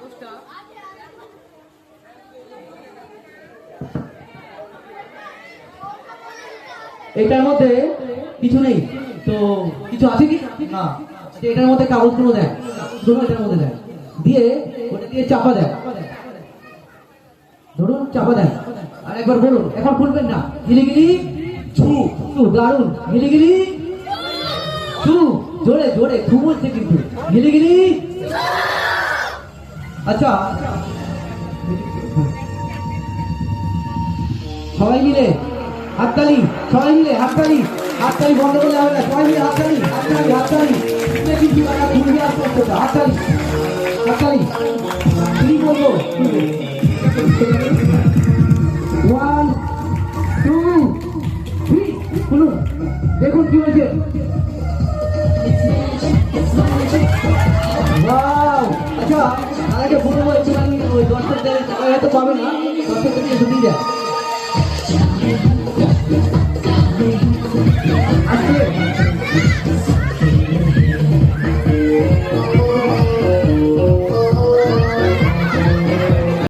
কাগজটা। এটার মধ্যে কিছু নেই। তো কিছু আছে কি? না। এটার মধ্যে কাগজগুলো দেয়। ধরুন এটার মধ্যে দেয়। দিয়ে ওটা দিয়ে চাপা দেয়। ধরুন চাপা দেয়। আর একবার বলুন। এখন খুলবেন না। গিলিগিলি ছু। দারুণ গিলিগিলি ছু। জোরে জোরে। ছু বলছে কিন্তু। গিলিগিলি আচ্ছা। সবাই মিলে হাততালি, সবাই মিলে হাততালি হাততালি বন্ধ করলে হবে না। সবাই মিলে হাততালি হাততালি হাততালি। দেখুন কি হয়েছে! আচ্ছা দাদাকে ফোনে বলছিলাম ওই দর্শকদের টাকা হয়তো পাবে যায়